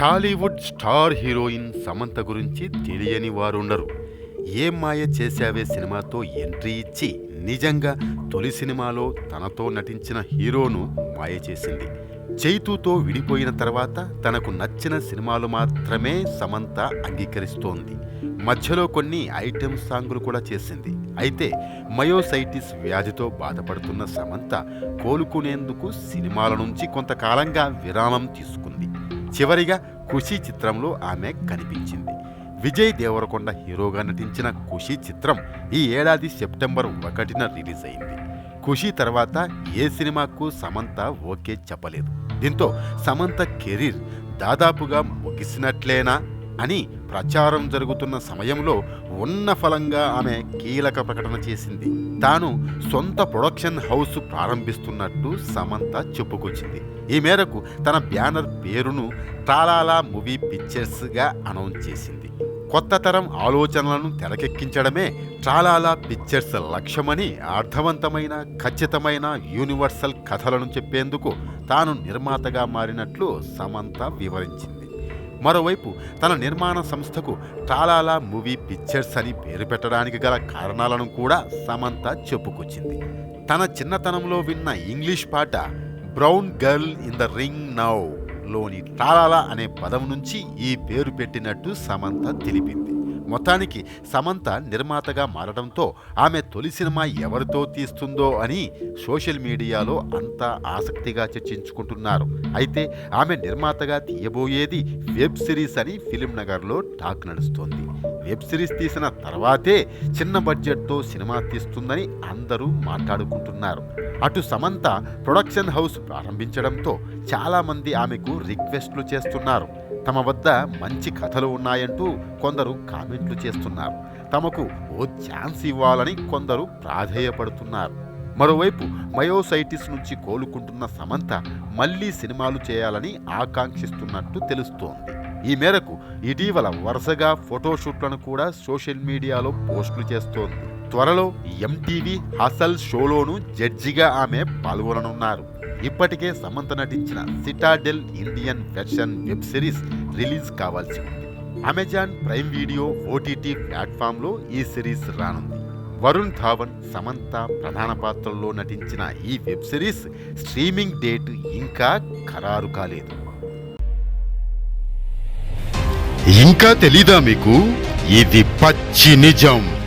Tollywood star heroine Samantha గురించి తెలియని వారుండరు. ఏం మాయ చేశావే సినిమాతో ఎంట్రీ ఇచ్చి నిజంగా తొలి సినిమాలో తనతో నటించిన హీరోను మాయ చేసింది. చైతుతో విడిపోయిన తర్వాత తనకు నచ్చిన సినిమాలు మాత్రమే సమంత అంగీకరిస్తోంది. మధ్యలో కొన్ని ఐటెం సాంగులు కూడా చేసింది. అయితే మయోసైటిస్ వ్యాధితో బాధపడుతున్న సమంత కోలుకునేందుకు సినిమాల నుంచి కొంతకాలంగా విరామం తీసుకుంది. చివరిగా ఖుషి చిత్రంలో ఆమె కనిపించింది. విజయ్ దేవరకొండ హీరోగా నటించిన ఖుషి చిత్రం ఈ ఏడాది సెప్టెంబర్ ఒకటిన రిలీజ్ అయింది. ఖుషి తర్వాత ఏ సినిమాకు సమంత ఓకే చెప్పలేదు. దీంతో సమంత కెరీర్ దాదాపుగా ముగిసినట్లేనా అని ప్రచారం జరుగుతున్న సమయంలో ఉన్న ఫలంగా ఆమె కీలక ప్రకటన చేసింది. తాను సొంత ప్రొడక్షన్ హౌస్ ప్రారంభిస్తున్నట్టు సమంత చెప్పుకొచ్చింది. ఈ మేరకు తన బ్యానర్ పేరును తాలాలా మూవీ పిక్చర్స్గా అనౌన్స్ చేసింది. కొత్త తరం ఆలోచనలను తెరకెక్కించడమే ట్రాలాలా పిక్చర్స్ లక్ష్యమని అర్థవంతమైన ఖచ్చితమైన యూనివర్సల్ కథలను చెప్పేందుకు తాను నిర్మాతగా మారినట్లు సమంత వివరించింది. మరోవైపు తన నిర్మాణ సంస్థకు టాలాలా మూవీ పిక్చర్స్ అని పేరు పెట్టడానికి గల కారణాలను కూడా సమంత చెప్పుకొచ్చింది. తన చిన్నతనంలో విన్న ఇంగ్లీష్ పాట brown girl in the ring now లోని టాలాలా అనే పదం నుంచి ఈ పేరు పెట్టినట్టు సమంత తెలిపింది. మొత్తానికి సమంత నిర్మాతగా మారడంతో ఆమె తొలి సినిమా ఎవరితో తీస్తుందో అని సోషల్ మీడియాలో అంతా ఆసక్తిగా చర్చించుకుంటున్నారు. అయితే ఆమె నిర్మాతగా తీయబోయేది వెబ్ సిరీస్ అని ఫిలిం నగర్లో టాక్ నడుస్తోంది. వెబ్ సిరీస్ తీసిన తర్వాతే చిన్న బడ్జెట్తో సినిమా తీస్తుందని అందరూ మాట్లాడుకుంటున్నారు. అటు సమంత ప్రొడక్షన్ హౌస్ ప్రారంభించడంతో చాలామంది ఆమెకు రిక్వెస్ట్లు చేస్తున్నారు. తమ వద్ద మంచి కథలు ఉన్నాయంటూ కొందరు కామెంట్లు చేస్తున్నారు. తమకు ఓ ఛాన్స్ ఇవ్వాలని కొందరు ప్రాధేయపడుతున్నారు. మరోవైపు మయోసైటిస్ నుంచి కోలుకుంటున్న సమంత మళ్ళీ సినిమాలు చేయాలని ఆకాంక్షిస్తున్నట్టు తెలుస్తోంది. ఈ మేరకు ఇటీవల వరుసగా ఫోటోషూట్లను కూడా సోషల్ మీడియాలో పోస్టులు చేస్తోంది. త్వరలో ఎంటీవీ హసల్ షోలోను జడ్జిగా ఆమె పాల్గొననున్నారు. ఇప్పటికే సమంత నటించిన Citadel Indian version web series release కావాల్సి ఉంది. అమెజాన్ ప్రైమ్ వీడియో ఓటీటీ ప్లాట్ఫామ్లో ఈ సిరీస్ రానుంది. వరుణ్ ధావన్ సమంత ప్రధాన పాత్రల్లో నటించిన ఈ వెబ్ సిరీస్ స్ట్రీమింగ్ డేట్ ఇంకా ఖరారు కాలేదు. ఇంకా తెలీదా మీకు? ఇది పచ్చి నిజం.